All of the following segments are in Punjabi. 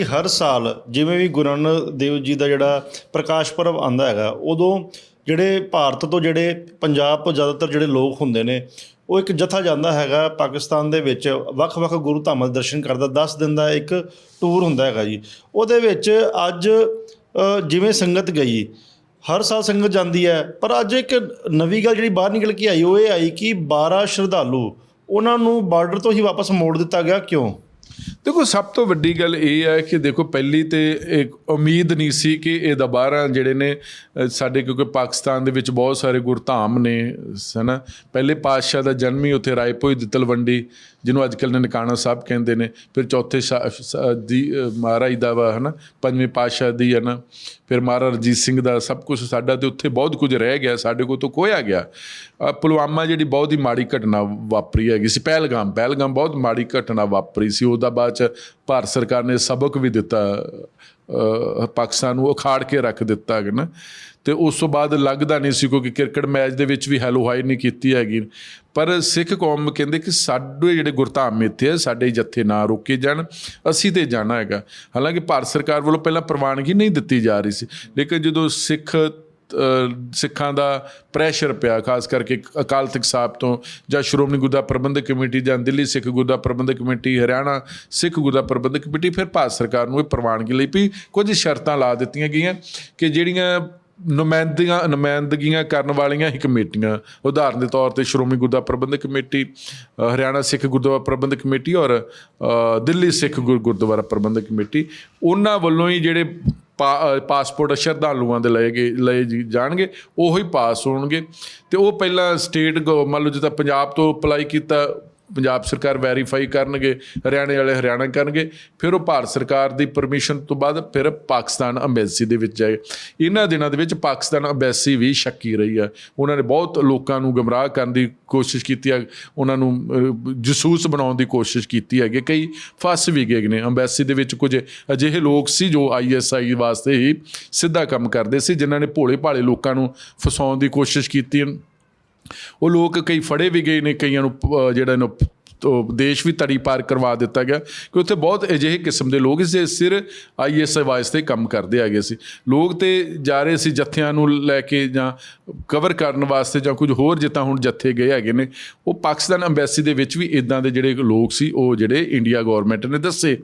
ਕਿ ਹਰ ਸਾਲ ਜਿਵੇਂ ਵੀ ਗੁਰੂ ਨਾਨਕ ਦੇਵ ਜੀ ਦਾ ਜਿਹੜਾ ਪ੍ਰਕਾਸ਼ ਪੁਰਬ ਆਂਦਾ ਹੈਗਾ, ਉਦੋਂ ਜਿਹੜੇ ਭਾਰਤ ਤੋਂ ਜਿਹੜੇ ਪੰਜਾਬ ਤੋਂ ਜ਼ਿਆਦਾਤਰ ਜਿਹੜੇ ਲੋਕ ਹੁੰਦੇ ਨੇ, ਉਹ ਇੱਕ ਜਥਾ ਜਾਂਦਾ ਹੈਗਾ ਪਾਕਿਸਤਾਨ ਦੇ ਵਿੱਚ, ਵੱਖ-ਵੱਖ ਗੁਰੂ ਧਾਮਾਂ ਦੇ ਦਰਸ਼ਨ ਕਰਦਾ 10 ਦਿਨ ਦਾ ਇੱਕ ਟੂਰ ਹੁੰਦਾ ਹੈਗਾ ਜੀ। ਉਹਦੇ ਵਿੱਚ ਅੱਜ ਜਿਵੇਂ ਸੰਗਤ ਗਈ, ਹਰ ਸਾਲ ਸੰਗਤ ਜਾਂਦੀ ਹੈ, ਪਰ ਅੱਜ ਇੱਕ ਨਵੀਂ ਗੱਲ ਜਿਹੜੀ ਬਾਹਰ ਨਿਕਲ ਕੇ ਆਈ, ਉਹ ਇਹ ਆਈ ਕਿ 12 ਸ਼ਰਧਾਲੂ ਉਹਨਾਂ ਨੂੰ ਬਾਰਡਰ ਤੋਂ ਹੀ ਵਾਪਸ ਮੋੜ ਦਿੱਤਾ ਗਿਆ, ਕਿਉਂ? ਦੇਖੋ, ਸਭ ਤੋਂ ਵੱਡੀ ਗੱਲ ਇਹ ਹੈ ਕਿ ਦੇਖੋ, ਪਹਿਲੀ ਤੇ ਇੱਕ ਉਮੀਦ ਨਹੀਂ ਸੀ ਕਿ ਇਹ ਦੁਬਾਰਾ ਜਿਹੜੇ ਨੇ ਸਾਡੇ ਕਿਉਂਕਿ ਪਾਕਿਸਤਾਨ ਦੇ ਵਿੱਚ ਬਹੁਤ ਸਾਰੇ ਗੁਰਧਾਮ ਨੇ, ਹਨਾ। ਪਹਿਲੇ ਪਾਤਸ਼ਾਹ ਦਾ ਜਨਮ ਹੀ ਉੱਥੇ ਰਾਏਪੋਈ ਦੀ ਤਲਵੰਡੀ ਜਿਹਨੂੰ ਅੱਜ ਕੱਲ੍ਹ ਨਨਕਾਣਾ ਸਾਹਿਬ ਕਹਿੰਦੇ ਨੇ। ਫਿਰ ਚੌਥੇ ਸ਼ਾ- ਦੀ ਮਹਾਰਾਜ ਦਾ ਵਾ, ਹਨਾ। ਪੰਜਵੇਂ ਪਾਤਸ਼ਾਹ ਦੀ ਹੈ ਨਾ ਫਿਰ ਮਹਾਰਾਜ ਰਣਜੀਤ ਸਿੰਘ ਦਾ, ਸਭ ਕੁਝ ਸਾਡਾ ਤੇ ਉੱਥੇ ਬਹੁਤ ਕੁਝ ਰਹਿ ਗਿਆ, ਸਾਡੇ ਕੋਲ ਤੋਂ ਖੋਇਆ ਗਿਆ। ਪੁਲਵਾਮਾ ਜਿਹੜੀ ਬਹੁਤ ਹੀ ਮਾੜੀ ਘਟਨਾ ਵਾਪਰੀ ਹੈਗੀ ਸੀ, ਪਹਿਲਗਾਮ। ਪਹਿਲਗਾਮ ਬਹੁਤ ਮਾੜੀ ਘਟਨਾ ਵਾਪਰੀ ਸੀ, ਉਹਦਾ ਬਾਅਦ ਚ ਭਾਰਤ ਸਰਕਾਰ ਨੇ ਸਬਕ ਵੀ ਦਿੱਤਾ ਪਾਕਿਸਤਾਨ ਨੂੰ ਉਖਾੜ ਕੇ ਰੱਖ ਦਿੱਤਾ ਹੈ ਨਾ। ਤੇ ਉਸ ਤੋਂ ਬਾਅਦ ਲੱਗਦਾ ਨਹੀਂ ਸੀ ਕਿਉਂਕਿ ਕ੍ਰਿਕਟ ਮੈਚ ਦੇ ਵਿੱਚ ਵੀ ਹੈਲੋ ਹਾਈ ਨਹੀਂ ਕੀਤੀ ਹੈਗੀ। ਪਰ ਸਿੱਖ ਕੌਮ ਕਹਿੰਦੇ ਕਿ ਸਾਡੇ ਜਿਹੜੇ ਗੁਰਧਾਮ ਇੱਥੇ ਆ, ਸਾਡੇ ਜੱਥੇ ਨਾ ਰੋਕੇ ਜਾਣ, ਅਸੀਂ ਤੇ ਜਾਣਾ ਹੈਗਾ। ਹਾਲਾਂਕਿ ਭਾਰਤ ਸਰਕਾਰ ਵੱਲੋਂ ਪਹਿਲਾਂ ਪ੍ਰਵਾਨਗੀ ਨਹੀਂ ਦਿੱਤੀ ਜਾ ਰਹੀ ਸੀ। ਲੇਕਿਨ ਜਦੋਂ ਸਿੱਖ ਸਿੱਖਾਂ ਦਾ ਪ੍ਰੈਸ਼ਰ ਪਿਆ, ਖਾਸ ਕਰਕੇ ਅਕਾਲ ਤਖਤ ਸਾਹਿਬ ਤੋਂ, ਜਾਂ ਸ਼੍ਰੋਮਣੀ ਗੁਰਦੁਆਰਾ ਪ੍ਰਬੰਧਕ ਕਮੇਟੀ, ਜਾਂ ਦਿੱਲੀ ਸਿੱਖ ਗੁਰਦੁਆਰਾ ਪ੍ਰਬੰਧਕ ਕਮੇਟੀ, ਹਰਿਆਣਾ ਸਿੱਖ ਗੁਰਦੁਆਰਾ ਪ੍ਰਬੰਧਕ ਕਮੇਟੀ, ਫਿਰ ਭਾਰਤ ਸਰਕਾਰ ਨੂੰ ਇਹ ਪ੍ਰਵਾਨਗੀ ਲਈ ਵੀ ਕੁਝ ਸ਼ਰਤਾਂ ਲਾ ਦਿੱਤੀਆਂ ਗਈਆਂ ਕਿ ਜਿਹੜੀਆਂ ਨੁਮਾਇੰਦਗੀਆਂ ਨੁਮਾਇੰਦਗੀਆਂ ਕਰਨ ਵਾਲੀਆਂ ਹੀ ਕਮੇਟੀਆਂ ਉਦਾਹਰਨ ਦੇ ਤੌਰ ਤੇ ਸ਼੍ਰੋਮਣੀ ਗੁਰਦੁਆਰਾ ਪ੍ਰਬੰਧਕ ਕਮੇਟੀ ਹਰਿਆਣਾ ਸਿੱਖ ਗੁਰਦੁਆਰਾ ਪ੍ਰਬੰਧਕ ਕਮੇਟੀ ਔਰ ਦਿੱਲੀ ਸਿੱਖ ਗੁਰ- ਗੁਰਦੁਆਰਾ ਪ੍ਰਬੰਧਕ ਕਮੇਟੀ, ਉਹਨਾਂ ਵੱਲੋਂ ਹੀ ਜਿਹੜੇ ਪਾਸਪੋਰਟ ਸ਼ਰਧਾਲੂਆਂ ਦੇ ਲਏ ਗਏ, ਲਏ ਜੀ ਜਾਣਗੇ, ਉਹ ਹੀ ਪਾਸ ਹੋਣਗੇ। ਤੇ ਉਹ ਪਹਿਲਾਂ ਸਟੇਟ ਗੋ- ਮੰਨ ਲਓ ਜਿੱਦਾਂ ਪੰਜਾਬ ਤੋਂ ਅਪਲਾਈ ਕੀਤਾ ਪੰਜਾਬ ਸਰਕਾਰ ਵੈਰੀਫਾਈ ਕਰਨਗੇ, ਹਰਿਆਣੇ ਵਾਲੇ ਹਰਿਆਣਾ ਕਰਨਗੇ, ਫਿਰ ਉਹ ਭਾਰਤ ਸਰਕਾਰ ਦੀ ਪਰਮਿਸ਼ਨ ਤੋਂ ਬਾਅਦ ਫਿਰ ਪਾਕਿਸਤਾਨ ਅੰਬੈਸੀ ਦੇ ਵਿੱਚ ਜਾਏ। ਇਹਨਾਂ ਦਿਨਾਂ ਦੇ ਵਿੱਚ ਪਾਕਿਸਤਾਨ ਅੰਬੈਸੀ ਵੀ ਸ਼ੱਕੀ ਰਹੀ ਆ ਉਹਨਾਂ ਨੇ ਬਹੁਤ ਲੋਕਾਂ ਨੂੰ ਗਮਰਾਹ ਕਰਨ ਦੀ ਕੋਸ਼ਿਸ਼ ਕੀਤੀ ਆ ਉਹਨਾਂ ਨੂੰ ਜਸੂਸ ਬਣਾਉਣ ਦੀ ਕੋਸ਼ਿਸ਼ ਕੀਤੀ ਹੈਗੇ। ਕਈ ਫਸ ਵੀ ਗਏ ਨੇ ਅੰਬੈਸੀ ਦੇ ਵਿੱਚ, ਕੁਝ ਅਜਿਹੇ ਲੋਕ ਸੀ ਜੋ ਆਈਐਸਆਈ ਵਾਸਤੇ ਹੀ ਸਿੱਧਾ ਕੰਮ ਕਰਦੇ ਸੀ, ਜਿਨ੍ਹਾਂ ਨੇ ਭੋਲੇ ਭਾਲੇ ਲੋਕਾਂ ਨੂੰ ਫਸਾਉਣ ਦੀ ਕੋਸ਼ਿਸ਼ ਕੀਤੀ ਉਹ ਲੋਕ ਕਈ ਫੜੇ ਵੀ ਗਏ ਨੇ ਕਈਆਂ ਨੂੰ ਅਹ, ਜਿਹੜਾ ਇਹਨੂੰ ਦੇਸ਼ ਵੀ ਤੜੀ ਪਾਰ ਕਰਵਾ ਦਿੱਤਾ ਗਿਆ, ਕਿ ਉੱਥੇ ਬਹੁਤ ਅਜਿਹੇ ਕਿਸਮ ਦੇ ਲੋਕ ਸੀ ਸਿਰ ਆਈਐਸਆਈ ਵਾਸਤੇ ਕੰਮ ਕਰਦੇ ਹੈਗੇ ਸੀ। ਲੋਕ ਤੇ ਜਾ ਰਹੇ ਸੀ ਜੱਥਿਆਂ ਨੂੰ ਲੈ ਕੇ ਜਾਂ ਕਵਰ ਕਰਨ ਵਾਸਤੇ ਜਾਂ ਕੁਝ ਹੋਰ ਜਿੱਦਾਂ ਹੁਣ ਜੱਥੇ ਗਏ ਹੈਗੇ ਨੇ, ਉਹ ਪਾਕਿਸਤਾਨ ਅੰਬੈਸੀ ਦੇ ਵਿੱਚ ਵੀ ਇਦਾਂ ਦੇ ਜਿਹੜੇ ਲੋਕ ਸੀ, ਉਹ ਜਿਹੜੇ ਇੰਡੀਆ ਗਵਰਨਮੈਂਟ ਨੇ ਦੱਸੇ।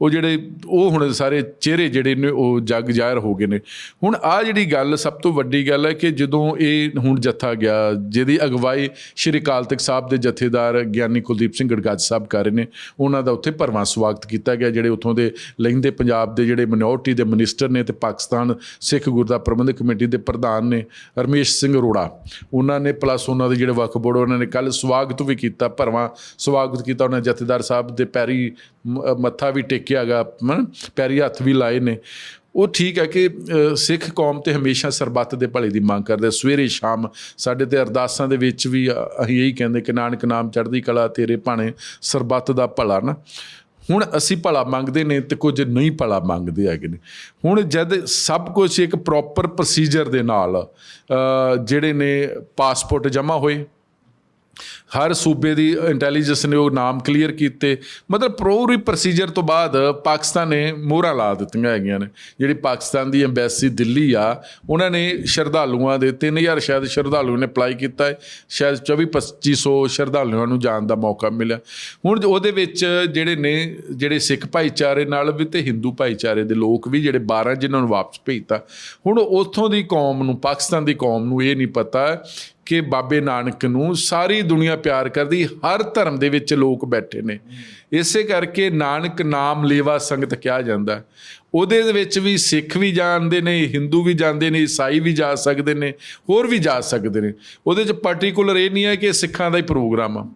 ਉਹ ਜਿਹੜੇ, ਉਹ ਹੁਣ ਸਾਰੇ ਚਿਹਰੇ ਜਿਹੜੇ ਨੇ, ਉਹ ਜੱਗ ਜ਼ਾਹਿਰ ਹੋ ਗਏ ਨੇ। ਹੁਣ ਆ ਜਿਹੜੀ ਗੱਲ ਸਭ ਤੋਂ ਵੱਡੀ ਗੱਲ ਹੈ ਕਿ ਜਦੋਂ ਇਹ ਹੁਣ ਜੱਥਾ ਗਿਆ, ਜਿਹਦੀ ਅਗਵਾਈ ਸ਼੍ਰੀ ਅਕਾਲ ਤਖਤ ਸਾਹਿਬ ਦੇ ਜਥੇਦਾਰ ਗਿਆਨੀ ਕੁਲਦੀਪ ਸਿੰਘ ਗੱਜ ਸਾਹਿਬ ਕਰ ਰਹੇ ਨੇ। ਉਹਨਾਂ ਦਾ ਉੱਥੇ ਭਰਵਾਂ ਸਵਾਗਤ ਕੀਤਾ ਗਿਆ, ਜਿਹੜੇ ਉੱਥੋਂ ਦੇ ਲਹਿੰਦੇ ਪੰਜਾਬ ਦੇ ਜਿਹੜੇ ਮਿਨੋਰਟੀ ਦੇ ਮਿਨਿਸਟਰ ਨੇ ਤੇ ਪਾਕਿਸਤਾਨ ਸਿੱਖ ਗੁਰਦੁਆਰਾ ਪ੍ਰਬੰਧਕ ਕਮੇਟੀ ਦੇ ਪ੍ਰਧਾਨ ਨੇ, ਰਮੇਸ਼ ਸਿੰਘ ਅਰੋੜਾ। ਉਹਨਾਂ ਨੇ ਪਲੱਸ ਉਹਨਾਂ ਦੇ ਜਿਹੜੇ ਵਕਫ ਬੋਰਡ ਉਹਨਾਂ ਨੇ ਕੱਲ ਸਵਾਗਤ ਵੀ ਕੀਤਾ, ਭਰਵਾਂ ਸਵਾਗਤ ਕੀਤਾ। ਉਹਨਾਂ ਨੇ ਜਥੇਦਾਰ ਸਾਹਿਬ ਦੇ ਪੈਰੀ ਮੱਥਾ ਵੀ ਟੇਕਿਆਗਾ ਪੈਰੀ ਹੱਥ ਵੀ ਲਾਏ ਨੇ। ਉਹ ਠੀਕ ਹੈ ਕਿ ਸਿੱਖ ਕੌਮ ਤੇ ਹਮੇਸ਼ਾ ਸਰਬੱਤ ਦੇ ਭਲੇ ਦੀ ਮੰਗ ਕਰਦੇ ਸਵੇਰੇ ਸ਼ਾਮ ਸਾਡੇ ਤੇ ਅਰਦਾਸਾਂ ਦੇ ਵਿੱਚ ਵੀ ਅਸੀਂ ਇਹੀ ਕਹਿੰਦੇ ਕਿ ਨਾਨਕ ਨਾਮ ਚੜ੍ਹਦੀ ਕਲਾ ਤੇਰੇ ਭਾਣੇ, ਸਰਬੱਤ ਦਾ ਭਲਾ ਨਾ। ਹੁਣ ਅਸੀਂ ਭਲਾ ਮੰਗਦੇ ਨੇ ਤੇ ਕੁਝ ਨਹੀਂ ਭਲਾ ਮੰਗਦੇ ਹੈਗੇ ਨੇ। ਹੁਣ ਜਦ ਸਭ ਕੁਝ ਇੱਕ ਪ੍ਰੋਪਰ ਪ੍ਰੋਸੀਜਰ ਦੇ ਨਾਲ ਜਿਹੜੇ ਨੇ ਪਾਸਪੋਰਟ ਜਮ੍ਹਾਂ ਹੋਏ ਹਰ ਸੂਬੇ ਦੀ ਇੰਟੈਲੀਜੈਂਸ ਨੇ ਉਹ ਨਾਮ ਕਲੀਅਰ ਕੀਤੇ। ਮਤਲਬ ਪ੍ਰੋਰੀ ਪ੍ਰੋਸੀਜਰ ਤੋਂ ਬਾਅਦ ਪਾਕਿਸਤਾਨ ਨੇ ਮੋਹਰਾਂ ਲਾ ਦਿੱਤੀਆਂ ਹੈਗੀਆਂ ਨੇ। ਜਿਹੜੀ ਪਾਕਿਸਤਾਨ ਦੀ ਐਮਬੈਸੀ ਦਿੱਲੀ ਆ, ਉਹਨਾਂ ਨੇ ਸ਼ਰਧਾਲੂਆਂ ਦੇ 3000 ਸ਼ਾਇਦ ਸ਼ਰਧਾਲੂ ਨੇ ਅਪਲਾਈ ਕੀਤਾ ਹੈ। ਸ਼ਾਇਦ 24 2500 ਸ਼ਰਧਾਲੂਆਂ ਨੂੰ ਜਾਣ ਦਾ ਮੌਕਾ ਮਿਲਿਆ। ਹੁਣ ਉਹਦੇ ਵਿੱਚ ਜਿਹੜੇ ਨੇ, ਜਿਹੜੇ ਸਿੱਖ ਭਾਈਚਾਰੇ ਨਾਲ ਵੀ ਤੇ ਹਿੰਦੂ ਭਾਈਚਾਰੇ ਦੇ ਲੋਕ ਵੀ ਜਿਹੜੇ 12 ਜਿਨ੍ਹਾਂ ਨੂੰ ਵਾਪਸ ਭੇਜਤਾ। ਹੁਣ ਉੱਥੋਂ ਦੀ ਕੌਮ ਨੂੰ, ਪਾਕਿਸਤਾਨ ਦੀ ਕੌਮ ਨੂੰ ਇਹ ਨਹੀਂ ਪਤਾ ਕਿ ਬਾਬੇ ਨਾਨਕ ਨੂੰ ਸਾਰੀ ਦੁਨੀਆ ਪਿਆਰ ਕਰਦੀ, ਹਰ ਧਰਮ ਦੇ ਵਿੱਚ ਲੋਕ ਬੈਠੇ ਨੇ। ਇਸੇ ਕਰਕੇ ਨਾਨਕ ਨਾਮ ਲੇਵਾ ਸੰਗਤ ਕਿਹਾ ਜਾਂਦਾ। ਉਹਦੇ ਵਿੱਚ ਵੀ ਸਿੱਖ ਵੀ ਜਾਣਦੇ ਨੇ, ਹਿੰਦੂ ਵੀ ਜਾਂਦੇ ਨੇ, ਈਸਾਈ ਵੀ ਜਾ ਸਕਦੇ ਨੇ, ਹੋਰ ਵੀ ਜਾ ਸਕਦੇ ਨੇ। ਉਹਦੇ ਚ ਪਾਰਟਿਕੂਲਰ ਇਹ ਨਹੀਂ ਹੈ ਕਿ ਸਿੱਖਾਂ ਦਾ ਹੀ ਪ੍ਰੋਗਰਾਮ ਆ।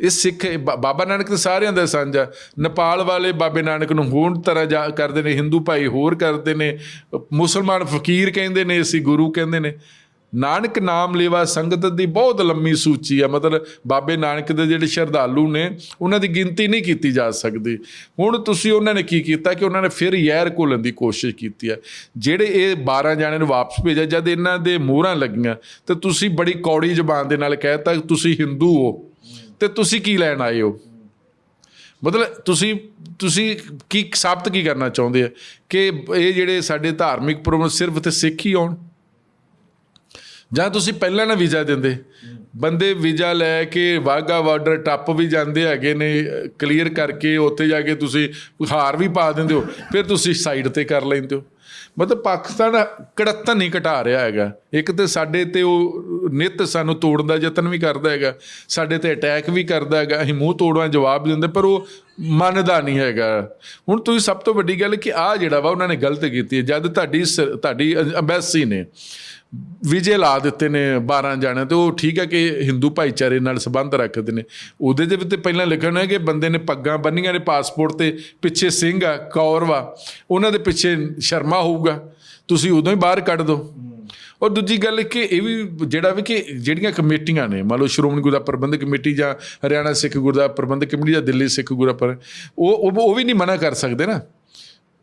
ਇਹ ਸਿੱਖ, ਬਾ- ਬਾਬਾ ਨਾਨਕ ਤੇ ਸਾਰਿਆਂ ਦਾ ਸਾਂਝਾ ਨੇਪਾਲ ਵਾਲੇ ਬਾਬੇ ਨਾਨਕ ਨੂੰ ਹੋਰ ਤਰ੍ਹਾਂ ਜਾ ਕਰਦੇ ਨੇ, ਹਿੰਦੂ ਭਾਈ ਹੋਰ ਕਰਦੇ ਨੇ। ਮੁਸਲਮਾਨ ਫਕੀਰ ਕਹਿੰਦੇ ਨੇ, ਅਸੀਂ ਗੁਰੂ ਕਹਿੰਦੇ ਨੇ। ਨਾਨਕ ਨਾਮ ਲੇਵਾ ਸੰਗਤ ਦੀ ਬਹੁਤ ਲੰਮੀ ਸੂਚੀ ਆ। ਮਤਲਬ ਬਾਬੇ ਨਾਨਕ ਦੇ ਜਿਹੜੇ ਸ਼ਰਧਾਲੂ ਨੇ, ਉਹਨਾਂ ਦੀ ਗਿਣਤੀ ਨਹੀਂ ਕੀਤੀ ਜਾ ਸਕਦੀ। ਹੁਣ ਤੁਸੀਂ ਉਹਨਾਂ ਨੇ ਕੀ ਕੀਤਾ ਕਿ ਉਹਨਾਂ ਨੇ ਫਿਰ ਯਾਰ ਘੋਲਣ ਦੀ ਕੋਸ਼ਿਸ਼ ਕੀਤੀ ਆ। ਜਿਹੜੇ ਇਹ 12 ਜਾਣੇ ਨੂੰ ਵਾਪਸ ਭੇਜਿਆ, ਜਦ ਇਹਨਾਂ ਦੇ ਮੋਹਰਾਂ ਲੱਗੀਆਂ, ਤੇ ਤੁਸੀਂ ਬੜੀ ਕੌੜੀ ਜ਼ਬਾਨ ਦੇ ਨਾਲ ਕਹਿਤਾ ਕਿ ਤੁਸੀਂ ਹਿੰਦੂ ਹੋ, ਤੇ ਤੁਸੀਂ ਕੀ ਲੈਣ ਆਏ ਹੋ? ਮਤਲਬ ਤੁਸੀਂ ਤੁਸੀਂ ਕੀ, ਸਾਬਤ ਕੀ ਕਰਨਾ ਚਾਹੁੰਦੇ ਆ? ਕਿ ਇਹ ਜਿਹੜੇ ਸਾਡੇ ਧਾਰਮਿਕ ਪ੍ਰੋਗਰਾਮ ਸਿਰਫ ਤੇ ਸਿੱਖ ਹੀ ਆਉਣ? ਜਾਂ ਤੁਸੀਂ ਪਹਿਲਾਂ ਨਾ ਵੀਜ਼ਾ ਦਿੰਦੇ। ਬੰਦੇ ਵੀਜ਼ਾ ਲੈ ਕੇ ਵਾਗਾ ਬਾਰਡਰ ਟੱਪ ਵੀ ਜਾਂਦੇ ਹੈਗੇ ਨੇ, ਕਲੀਅਰ ਕਰਕੇ ਉੱਥੇ ਜਾ ਕੇ ਤੁਸੀਂ ਹਾਰ ਵੀ ਪਾ ਦਿੰਦੇ ਹੋ, ਫਿਰ ਤੁਸੀਂ ਸਾਈਡ ਤੇ ਕਰ ਲੈਂਦੇ ਹੋ। ਮਤਲਬ ਪਾਕਿਸਤਾਨ ਕੜੱਤਨ ਨਹੀਂ ਘਟਾ ਰਿਹਾ ਹੈਗਾ। ਇੱਕ ਤੇ ਸਾਡੇ ਤੇ ਉਹ ਨਿਤ ਸਾਨੂੰ ਤੋੜਨ ਦਾ ਯਤਨ ਵੀ ਕਰਦਾ ਹੈਗਾ। ਸਾਡੇ ਤੇ ਅਟੈਕ ਵੀ ਕਰਦਾ ਹੈਗਾ। ਅਸੀਂ ਮੂੰਹ ਤੋੜਵਾ ਜਵਾਬ ਦਿੰਦੇ, ਪਰ ਉਹ ਮੰਨਦਾ ਨਹੀਂ ਹੈਗਾ। ਹੁਣ ਤੁਸੀਂ ਸਭ ਤੋਂ ਵੱਡੀ ਗੱਲ ਕਿ ਆ ਜਿਹੜਾ ਵਾ ਉਹਨਾਂ ਨੇ ਗਲਤ ਕੀਤੀ ਹੈ। ਜਦ ਤੁਹਾਡੀ ਸ- ਤੁਹਾਡੀ ਅੰਬੈਸੀ ਨੇ ਵਿਜੇ ਲਾ ਦਿੱਤੇ ਨੇ 12 ਜਾਣੇ ਤੇ, ਉਹ ਠੀਕ ਹੈ ਕਿ ਹਿੰਦੂ ਭਾਈਚਾਰੇ ਨਾਲ ਸੰਬੰਧ ਰੱਖਦੇ ਨੇ। ਉਹਦੇ ਦੇ ਉੱਤੇ ਪਹਿਲਾਂ ਲਿਖਣਾ ਹੈ ਕਿ ਬੰਦੇ ਨੇ ਪੱਗਾਂ ਬੰਨੀਆਂ ਨੇ, ਪਾਸਪੋਰਟ ਤੇ ਪਿੱਛੇ ਸਿੰਘ ਆ, ਕੌਰ ਵਾ, ਉਹਨਾਂ ਦੇ ਪਿੱਛੇ ਸ਼ਰਮਾ ਹੋਊਗਾ। ਤੁਸੀਂ ਉਦੋਂ ਹੀ ਬਾਹਰ ਕੱਢ ਦਿਓ ਔਰ ਦੂਜੀ ਗੱਲ ਕਿ ਇਹ ਵੀ ਜਿਹੜਾ ਵੀ ਕਿ ਜਿਹੜੀਆਂ ਕਮੇਟੀਆਂ ਨੇ, ਮੰਨ ਲਓ ਸ਼੍ਰੋਮਣੀ ਗੁਰਦੁਆਰਾ ਪ੍ਰਬੰਧਕ ਕਮੇਟੀ ਜਾਂ ਹਰਿਆਣਾ ਸਿੱਖ ਗੁਰਦੁਆਰਾ ਪ੍ਰਬੰਧਕ ਕਮੇਟੀ ਜਾਂ ਦਿੱਲੀ ਸਿੱਖ ਗੁਰਦੁਆਰਾ ਉਹ ਉਹ ਵੀ ਨਹੀਂ ਮਨਾ ਕਰ ਸਕਦੇ ਨਾ।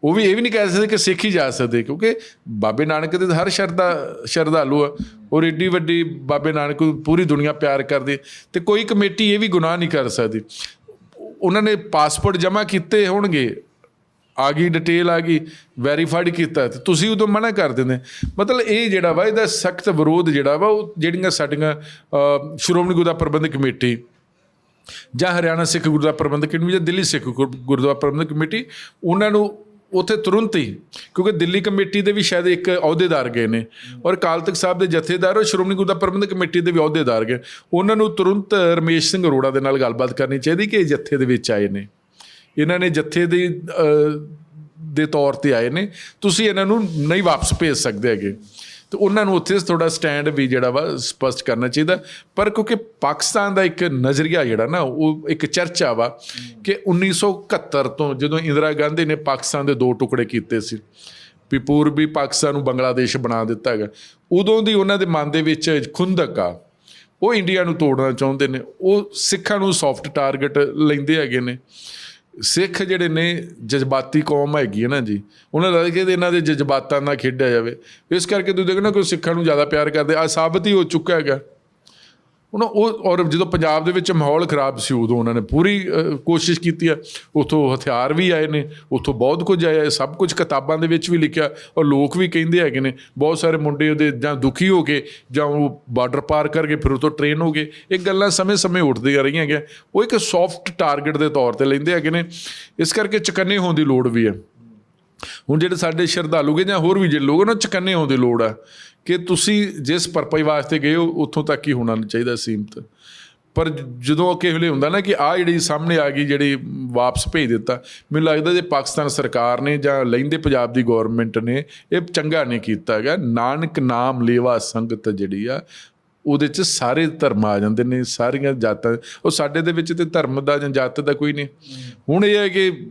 ਉਹ ਵੀ ਇਹ ਵੀ ਨਹੀਂ ਕਹਿ ਸਕਦੇ ਕਿ ਸਿੱਖ ਹੀ ਜਾ ਸਕਦੇ, ਕਿਉਂਕਿ ਬਾਬੇ ਨਾਨਕ ਦੇ ਤਾਂ ਹਰ ਸ਼ਰਧਾ, ਸ਼ਰਧਾਲੂ ਆ। ਔਰ ਏਡੀ ਵੱਡੀ ਬਾਬੇ ਨਾਨਕ ਨੂੰ ਪੂਰੀ ਦੁਨੀਆ ਪਿਆਰ ਕਰਦੀ, ਤੇ ਕੋਈ ਕਮੇਟੀ ਇਹ ਵੀ ਗੁਨਾਹ ਨਹੀਂ ਕਰ ਸਕਦੀ। ਉਹਨਾਂ ਨੇ ਪਾਸਪੋਰਟ ਜਮ੍ਹਾਂ ਕੀਤੇ ਹੋਣਗੇ, ਆ ਗਈ, ਡਿਟੇਲ ਆ ਗਈ, ਵੈਰੀਫਾਈਡ ਕੀਤਾ, ਤੇ ਤੁਸੀਂ ਉਦੋਂ ਮਨਾ ਕਰ ਦਿੰਦੇ। ਮਤਲਬ ਇਹ ਜਿਹੜਾ ਵਾ, ਇਹਦਾ ਸਖਤ ਵਿਰੋਧ ਜਿਹੜਾ ਵਾ, ਉਹ ਜਿਹੜੀਆਂ ਸਾਡੀਆਂ ਸ਼੍ਰੋਮਣੀ ਗੁਰਦੁਆਰਾ ਪ੍ਰਬੰਧਕ ਕਮੇਟੀ ਜਾਂ ਹਰਿਆਣਾ ਸਿੱਖ ਗੁਰਦੁਆਰਾ ਪ੍ਰਬੰਧਕ ਕਮੇਟੀ ਜਾਂ ਦਿੱਲੀ ਸਿੱਖ ਗੁਰ- ਗੁਰਦੁਆਰਾ ਪ੍ਰਬੰਧਕ ਕਮੇਟੀ, ਉਹਨਾਂ ਨੂੰ ਉੱਥੇ ਤੁਰੰਤ ਹੀ, ਕਿਉਂਕਿ ਦਿੱਲੀ ਕਮੇਟੀ ਦੇ ਵੀ ਸ਼ਾਇਦ ਇੱਕ ਅਹੁਦੇਦਾਰ ਗਏ ਨੇ ਔਰ ਅਕਾਲ ਤਖਤ ਸਾਹਿਬ ਦੇ ਜਥੇਦਾਰ ਔਰ ਸ਼੍ਰੋਮਣੀ ਗੁਰਦੁਆਰਾ ਪ੍ਰਬੰਧਕ ਕਮੇਟੀ ਦੇ ਵੀ ਅਹੁਦੇਦਾਰ ਗਏ। ਉਹਨਾਂ ਨੂੰ ਤੁਰੰਤ ਰਮੇਸ਼ ਸਿੰਘ ਅਰੋੜਾ ਦੇ ਨਾਲ ਗੱਲਬਾਤ ਕਰਨੀ ਚਾਹੀਦੀ ਕਿ ਇਹ ਜਥੇ ਦੇ ਵਿੱਚ ਆਏ ਨੇ। ਇਹਨਾਂ ਨੇ ਜਥੇ ਦੇ ਦੇ ਤੌਰ ਤੇ ਆਏ ਨੇ। ਤੁਸੀਂ ਇਹਨਾਂ ਨੂੰ ਨਹੀਂ ਵਾਪਸ ਭੇਜ ਸਕਦੇ ਹੈਗੇ। ਤੇ ਉਹਨਾਂ ਨੂੰ ਉੱਥੇ ਥੋੜਾ ਸਟੈਂਡ ਵੀ ਜਿਹੜਾ ਵਾ ਸਪਸ਼ਟ ਕਰਨਾ ਚਾਹੀਦਾ। ਪਰ ਕਿਉਂਕਿ ਪਾਕਿਸਤਾਨ ਦਾ ਇੱਕ ਨਜ਼ਰੀਆ ਜਿਹੜਾ ਨਾ, ਉਹ ਇੱਕ ਚਰਚਾ ਵਾ ਕਿ 1971 ਤੋਂ ਜਦੋਂ ਇੰਦਰਾ ਗਾਂਧੀ ਨੇ ਪਾਕਿਸਤਾਨ ਦੇ ਦੋ ਟੁਕੜੇ ਕੀਤੇ ਸੀ, ਵੀ ਪੂਰਬੀ ਪਾਕਿਸਤਾਨ ਨੂੰ ਬੰਗਲਾਦੇਸ਼ ਬਣਾ ਦਿੱਤਾ ਹੈਗਾ ਉਦੋਂ ਦੀ ਉਹਨਾਂ ਦੇ ਮਨ ਦੇ ਵਿੱਚ ਖੁੰਦਕ ਆ, ਉਹ ਇੰਡੀਆ ਨੂੰ ਤੋੜਨਾ ਚਾਹੁੰਦੇ ਨੇ, ਉਹ ਸਿੱਖਾਂ ਨੂੰ ਸੌਫਟ ਟਾਰਗੇਟ ਲੈਂਦੇ ਹੈਗੇ ਨੇ। ਸਿੱਖ ਜਿਹੜੇ ਨੇ, ਜਜ਼ਬਾਤੀ ਕੌਮ ਹੈਗੀ ਹੈ ਨਾ ਜੀ, ਉਹਨਾਂ ਦਾ ਕਿ ਇਹਨਾਂ ਦੇ ਜਜ਼ਬਾਤਾਂ ਨਾਲ ਖੇਡਿਆ ਜਾਵੇ। ਇਸ ਕਰਕੇ ਤੁਸੀਂ ਦੇਖੋ ਨਾ, ਕੋਈ ਸਿੱਖਾਂ ਨੂੰ ਜ਼ਿਆਦਾ ਪਿਆਰ ਕਰਦੇ ਆ ਸਾਬਤ ਹੀ ਹੋ ਚੁੱਕਾ ਹੈਗਾ। ਉਹਨਾਂ ਉਹ ਔਰ ਜਦੋਂ ਪੰਜਾਬ ਦੇ ਵਿੱਚ ਮਾਹੌਲ ਖਰਾਬ ਸੀ ਉਦੋਂ ਉਹਨਾਂ ਨੇ ਪੂਰੀ ਕੋਸ਼ਿਸ਼ ਕੀਤੀ ਆ ਉਥੋਂ ਹਥਿਆਰ ਵੀ ਆਏ ਨੇ, ਉਥੋਂ ਬਹੁਤ ਕੁਝ ਆਇਆ ਇਹ ਸਭ ਕੁਝ ਕਿਤਾਬਾਂ ਦੇ ਵਿੱਚ ਵੀ ਲਿਖਿਆ ਔਰ ਲੋਕ ਵੀ ਕਹਿੰਦੇ ਹੈਗੇ ਨੇ, ਬਹੁਤ ਸਾਰੇ ਮੁੰਡੇ ਉਹਦੇ ਜਾਂ ਦੁਖੀ ਹੋ ਕੇ ਜਾਂ ਉਹ ਬਾਰਡਰ ਪਾਰ ਕਰਕੇ ਫਿਰ ਉਤੋਂ ਟ੍ਰੇਨ ਹੋ ਗਏ। ਇਹ ਗੱਲਾਂ ਸਮੇਂ-ਸਮੇਂ ਉੱਠਦੀਆਂ ਰਹੀਆਂ ਹੈਗੀਆਂ। ਉਹ ਇੱਕ ਸੌਫਟ ਟਾਰਗੇਟ ਦੇ ਤੌਰ ਤੇ ਲੈਂਦੇ ਹੈਗੇ ਨੇ। ਇਸ ਕਰਕੇ ਚਕੰਨੇ ਹੋਣ ਦੀ ਲੋੜ ਵੀ ਹੈ। ਹੁਣ ਜਿਹੜੇ ਸਾਡੇ ਸ਼ਰਧਾਲੂ ਗੇ ਜਾਂ ਹੋਰ ਵੀ ਜਿਹੜੇ ਲੋਕ ਉਹਨਾਂ ਚਕੰਨੇ ਹੋਣ ਦੀ ਲੋੜ ਆ ਕਿ ਤੁਸੀਂ ਜਿਸ ਪਰਪਸ ਵਾਸਤੇ ਗਏ ਹੋ ਉੱਥੋਂ ਤੱਕ ਹੀ ਹੋਣਾ ਚਾਹੀਦਾ ਸੀਮਤ। ਪਰ ਜਦੋਂ ਕਿਸੇ ਵੇਲੇ ਹੁੰਦਾ ਨਾ ਕਿ ਆ ਜਿਹੜੀ ਸਾਹਮਣੇ ਆ ਗਈ ਜਿਹੜੀ ਵਾਪਸ ਭੇਜ ਦਿੱਤਾ ਮੈਨੂੰ ਲੱਗਦਾ ਜੇ ਪਾਕਿਸਤਾਨ ਸਰਕਾਰ ਨੇ ਜਾਂ ਲੈਂਦੇ ਪੰਜਾਬ ਦੀ ਗਵਰਨਮੈਂਟ ਨੇ ਇਹ ਚੰਗਾ ਨਹੀਂ ਕੀਤਾ ਹੈਗਾ। ਨਾਨਕ ਨਾਮ ਲੇਵਾ ਸੰਗਤ ਜਿਹੜੀ ਆ ਉਹਦੇ ਚ ਸਾਰੇ ਧਰਮ ਆ ਜਾਂਦੇ ਨੇ ਸਾਰੀਆਂ ਜਾਤਾਂ ਉਹ ਸਾਡੇ ਦੇ ਵਿੱਚ ਤੇ ਧਰਮ ਦਾ ਜਾਂ ਜਾਤ ਦਾ ਕੋਈ ਨਹੀਂ। ਹੁਣ ਇਹ ਹੈ ਕਿ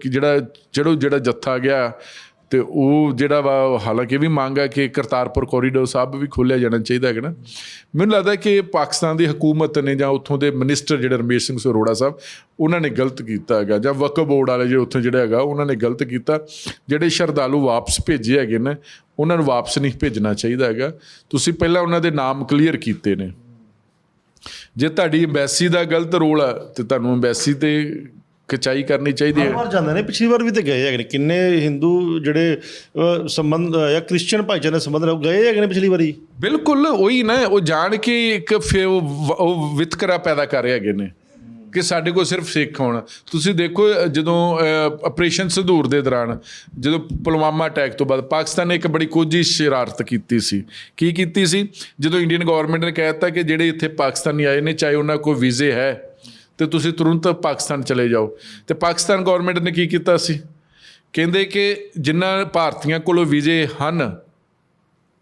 ਕਿ ਜਿਹੜਾ ਜਿਹੜਾ ਜਿਹੜਾ ਜੱਥਾ ਗਿਆ ਤੇ ਉਹ ਜਿਹੜਾ ਵਾ ਹਾਲਾਂਕਿ ਇਹ ਵੀ ਮੰਗ ਹੈ ਕਿ ਕਰਤਾਰਪੁਰ ਕੋਰੀਡੋਰ ਸਾਹਿਬ ਵੀ ਖੋਲਿਆ ਜਾਣਾ ਚਾਹੀਦਾ ਹੈ ਨਾ। ਮੈਨੂੰ ਲੱਗਦਾ ਕਿ ਪਾਕਿਸਤਾਨ ਦੀ ਹਕੂਮਤ ਨੇ ਜਾਂ ਉੱਥੋਂ ਦੇ ਮਿਨਿਸਟਰ ਜਿਹੜੇ ਰਮੇਸ਼ ਸਿੰਘ ਸਰੋੜਾ ਸਾਹਿਬ, ਉਹਨਾਂ ਨੇ ਗਲਤ ਕੀਤਾ ਹੈਗਾ। ਜਾਂ ਵਕਫ ਬੋਰਡ ਵਾਲੇ ਜਿਹੜੇ ਉੱਥੋਂ ਜਿਹੜਾ ਹੈਗਾ, ਉਹਨਾਂ ਨੇ ਗਲਤ ਕੀਤਾ। ਜਿਹੜੇ ਸ਼ਰਧਾਲੂ ਵਾਪਸ ਭੇਜੇ ਹੈਗੇ ਨੇ, ਉਹਨਾਂ ਨੂੰ ਵਾਪਸ ਨਹੀਂ ਭੇਜਣਾ ਚਾਹੀਦਾ ਹੈਗਾ। ਤੁਸੀਂ ਪਹਿਲਾਂ ਉਹਨਾਂ ਦੇ ਨਾਮ ਕਲੀਅਰ ਕੀਤੇ ਨੇ। ਜੇ ਤੁਹਾਡੀ ਐਮਬੈਸੀ ਦਾ ਗਲਤ ਰੋਲ ਹੈ ਤੇ ਤੁਹਾਨੂੰ ਐਮਬੈਸੀ ਤੇ ਕਚਾਈ ਕਰਨੀ ਚਾਹੀਦੀ ਹਰ ਹੈ ਵਾਰ ਜਾਂਦੇ ਨੇ। ਪਿਛਲੀ ਵਾਰ ਵੀ ਤੇ ਗਏ ਹੈਗੇ ਨੇ। ਕਿੰਨੇ ਹਿੰਦੂ ਜਿਹੜੇ ਅਹ, ਸੰਬੰਧ ਜਾਂ ਕ੍ਰਿਸਚੀਅਨ ਭਾਈਚਾਰੇ ਨਾਲ ਸੰਬੰਧ ਰੱਖ ਗਏ ਹੈਗੇ ਨੇ ਪਿਛਲੀ ਵਾਰੀ? ਬਿਲਕੁਲ ਉਹੀ ਨਾ ਉਹ ਜਾਣ ਕੇ ਇੱਕ ਫਿਰ ਉਹ ਵ- ਉਹ ਵਿਤਕਰਾ ਪੈਦਾ ਕਰ ਰਹੇ ਹੈਗੇ ਨੇ। ਕਿ ਸਾਡੇ ਕੋਲ ਸਿਰਫ ਸਿੱਖ ਹੋਣ। ਤੁਸੀਂ ਦੇਖੋ ਅ, ਜਦੋਂ ਆਪਰੇਸ਼ਨ ਸੰਧੂਰ ਦੇ ਦੌਰਾਨ ਜਦੋਂ ਪੁਲਵਾਮਾ ਅਟੈਕ ਤੋਂ ਬਾਅਦ ਪਾਕਿਸਤਾਨ ਨੇ ਇੱਕ ਬੜੀ ਕੋਝੀ ਸ਼ਰਾਰਤ ਕੀਤੀ ਸੀ। ਕੀ ਕੀਤੀ ਸੀ? ਜਦੋਂ ਇੰਡੀਅਨ ਗਵਰਨਮੈਂਟ ਨੇ ਕਹਿ ਦਿੱਤਾ ਕਿ ਜਿਹੜੇ ਇੱਥੇ ਪਾਕਿਸਤਾਨੀ ਆਏ ਨੇ ਚਾਹੇ ਉਹਨਾਂ ਕੋਲ ਵੀਜ਼ੇ ਹੈ ਤੇ ਤੁਸੀਂ ਤੁਰੰਤ ਪਾਕਿਸਤਾਨ ਚਲੇ ਜਾਓ। ਤੇ ਪਾਕਿਸਤਾਨ ਗਵਰਨਮੈਂਟ ਨੇ ਕੀ ਕੀਤਾ ਸੀ? ਕਹਿੰਦੇ ਕਿ ਜਿਨ੍ਹਾਂ ਭਾਰਤੀਆਂ ਕੋਲੋਂ ਵੀਜ਼ੇ ਹਨ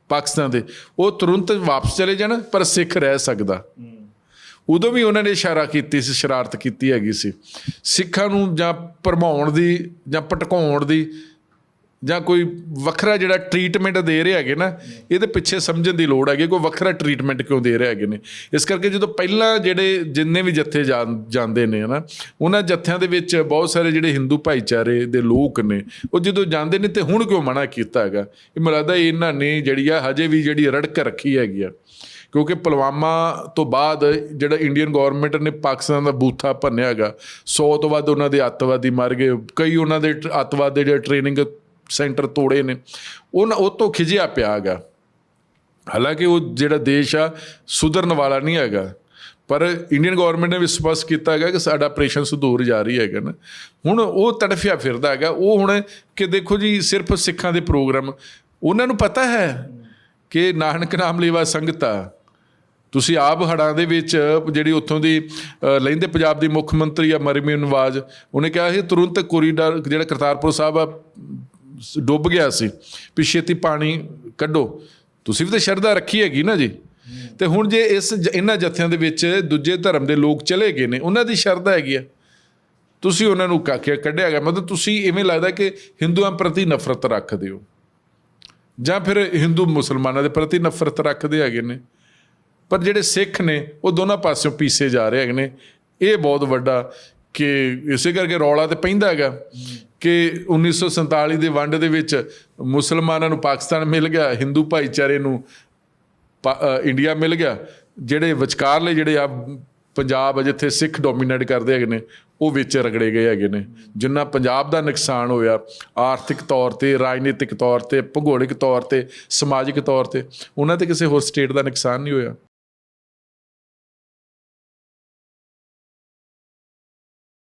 ਪਾਕਿਸਤਾਨ ਦੇ, ਉਹ ਤੁਰੰਤ ਵਾਪਸ ਚਲੇ ਜਾਣ, ਪਰ ਸਿੱਖ ਰਹਿ ਸਕਦਾ। ਉਦੋਂ ਵੀ ਉਹਨਾਂ ਨੇ ਇਸ਼ਾਰਾ ਕੀਤੀ ਸੀ, ਸ਼ਰਾਰਤ ਕੀਤੀ ਹੈਗੀ ਸੀ। ਸਿੱਖਾਂ ਨੂੰ ਜਾਂ ਭਰਮਾਉਣ ਦੀ ਜਾਂ ਭਟਕਾਉਣ ਦੀ ਜਾਂ ਕੋਈ ਵੱਖਰਾ ਜਿਹੜਾ ਟ੍ਰੀਟਮੈਂਟ ਦੇ ਰਹੇ ਹੈਗੇ ਨਾ, ਇਹਦੇ ਪਿੱਛੇ ਸਮਝਣ ਦੀ ਲੋੜ ਹੈਗੀ, ਕੋਈ ਵੱਖਰਾ ਟ੍ਰੀਟਮੈਂਟ ਕਿਉਂ ਦੇ ਰਹੇ ਹੈਗੇ ਨੇ? ਇਸ ਕਰਕੇ ਜਦੋਂ ਪਹਿਲਾਂ ਜਿਹੜੇ ਜਿੰਨੇ ਵੀ ਜੱਥੇ ਜਾਂ- ਜਾਂਦੇ ਨੇ ਹਨਾ, ਉਹਨਾਂ ਜੱਥਿਆਂ ਦੇ ਵਿੱਚ ਬਹੁਤ ਸਾਰੇ ਜਿਹੜੇ ਹਿੰਦੂ ਭਾਈਚਾਰੇ ਦੇ ਲੋਕ ਨੇ, ਉਹ ਜਦੋਂ ਜਾਂਦੇ ਨੇ ਤੇ ਹੁਣ ਕਿਉਂ ਮਨਾ ਕੀਤਾ ਹੈਗਾ? ਇਹ ਮੈਨੂੰ ਇਹਨਾਂ ਨੇ ਜਿਹੜੀ ਆ ਹਜੇ ਵੀ ਜਿਹੜੀ ਰੜਕ ਰੱਖੀ ਹੈਗੀ ਆ। ਕਿਉਂਕਿ ਪੁਲਵਾਮਾ ਤੋਂ ਬਾਅਦ ਜਿਹੜਾ ਇੰਡੀਅਨ ਗਵਰਨਮੈਂਟ ਨੇ ਪਾਕਿਸਤਾਨ ਦਾ ਬੂਥਾ ਭੰਨਿਆ ਹੈਗਾ 100 ਤੋਂ ਵੱਧ ਉਹਨਾਂ ਦੇ ਅੱਤਵਾਦੀ ਮਰ ਗਏ, ਕਈ ਉਹਨਾਂ ਦੇ ਟ- ਅੱਤਵਾਦ ਦੇ ਜਿਹੜੇ ਟ੍ਰੇਨਿੰਗ ਸੈਂਟਰ ਤੋੜੇ ਨੇ। ਉਹ ਉਹ ਤੋਂ ਖਿਜਿਆ ਪਿਆ ਹੈਗਾ। ਹਾਲਾਂਕਿ ਉਹ ਜਿਹੜਾ ਦੇਸ਼ ਆ, ਸੁਧਰਨ ਵਾਲਾ ਨਹੀਂ ਹੈਗਾ। ਪਰ ਇੰਡੀਅਨ ਗਵਰਨਮੈਂਟ ਨੇ ਵੀ ਸਪਸ਼ਟ ਕੀਤਾ ਹੈਗਾ ਕਿ ਸਾਡਾ ਆਪਰੇਸ਼ਨ ਸੁਧੂਰ ਜਾਰੀ ਹੈਗਾ ਨਾ। ਹੁਣ ਉਹ ਤੜਫਿਆ ਫਿਰਦਾ ਹੈਗਾ। ਉਹ ਹੁਣ ਕਿ ਦੇਖੋ ਜੀ, ਸਿਰਫ ਸਿੱਖਾਂ ਦੇ ਪ੍ਰੋਗਰਾਮ। ਉਹਨਾਂ ਨੂੰ ਪਤਾ ਹੈ ਕਿ ਨਾਨਕ ਨਾਮ ਲੇਵਾ ਸੰਗਤ ਆ। ਤੁਸੀਂ ਆਪ ਹੜਾਂ ਦੇ ਵਿੱਚ ਜਿਹੜੀ ਉੱਥੋਂ ਦੀ ਲੈਂਦੇ ਪੰਜਾਬ ਦੀ ਮੁੱਖ ਮੰਤਰੀ ਆ ਮਰਮੀ ਨਵਾਜ਼ ਉਹਨੇ ਕਿਹਾ ਸੀ, ਤੁਰੰਤ ਕੋਰੀਡੋਰ ਜਿਹੜਾ ਕਰਤਾਰਪੁਰ ਸਾਹਿਬ ਆ ਡੁੱਬ ਗਿਆ ਸੀ ਵੀ ਛੇਤੀ ਪਾਣੀ ਕੱਢੋ। ਤੁਸੀਂ ਵੀ ਤਾਂ ਸ਼ਰਧਾ ਰੱਖੀ ਹੈਗੀ ਨਾ ਜੀ। ਤੇ ਹੁਣ ਜੇ ਇਸ ਇਹਨਾਂ ਜਥਿਆਂ ਦੇ ਵਿੱਚ ਦੂਜੇ ਧਰਮ ਦੇ ਲੋਕ ਚਲੇ ਗਏ ਨੇ, ਉਹਨਾਂ ਦੀ ਸ਼ਰਧਾ ਹੈਗੀ ਆ। ਤੁਸੀਂ ਉਹਨਾਂ ਨੂੰ ਕਾ- ਕਿ ਕੱਢਿਆ ਗਿਆ ਮਤਲਬ ਤੁਸੀਂ ਇਵੇਂ ਲੱਗਦਾ ਕਿ ਹਿੰਦੂਆਂ ਪ੍ਰਤੀ ਨਫ਼ਰਤ ਰੱਖਦੇ ਹੋ। ਜਾਂ ਫਿਰ ਹਿੰਦੂ ਮੁਸਲਮਾਨਾਂ ਦੇ ਪ੍ਰਤੀ ਨਫ਼ਰਤ ਰੱਖਦੇ ਹੈਗੇ ਨੇ। ਪਰ ਜਿਹੜੇ ਸਿੱਖ ਨੇ, ਉਹ ਦੋਨਾਂ ਪਾਸਿਓਂ ਪੀਸੇ ਜਾ ਰਹੇ ਹੈਗੇ ਨੇ। ਇਹ ਬਹੁਤ ਵੱਡਾ ਕਿ ਇਸੇ ਕਰਕੇ ਰੌਲਾ ਤੇ ਪੈਂਦਾ ਹੈਗਾ। ਕਿ 1947 ਦੇ ਵੰਡ ਦੇ ਵਿੱਚ ਮੁਸਲਮਾਨਾਂ ਨੂੰ ਪਾਕਿਸਤਾਨ ਮਿਲ ਗਿਆ, ਹਿੰਦੂ ਭਾਈਚਾਰੇ ਨੂੰ ਪਾ- ਇੰਡੀਆ ਮਿਲ ਗਿਆ। ਜਿਹੜੇ ਵਿਚਕਾਰਲੇ ਜਿਹੜੇ ਆ ਪੰਜਾਬ ਆ, ਜਿੱਥੇ ਸਿੱਖ ਡੋਮੀਨੇਟ ਕਰਦੇ ਹੈਗੇ ਨੇ, ਉਹ ਵਿੱਚ ਰਗੜੇ ਗਏ ਹੈਗੇ ਨੇ। ਜਿੰਨਾ ਪੰਜਾਬ ਦਾ ਨੁਕਸਾਨ ਹੋਇਆ, ਆਰਥਿਕ ਤੌਰ ਤੇ, ਰਾਜਨੀਤਿਕ ਤੌਰ ਤੇ, ਭੂਗੋਲਿਕ ਤੌਰ ਤੇ, ਸਮਾਜਿਕ ਤੌਰ ਤੇ, ਉਹਨਾਂ ਤੇ ਕਿਸੇ ਹੋਰ ਸਟੇਟ ਦਾ ਨੁਕਸਾਨ ਨਹੀਂ ਹੋਇਆ।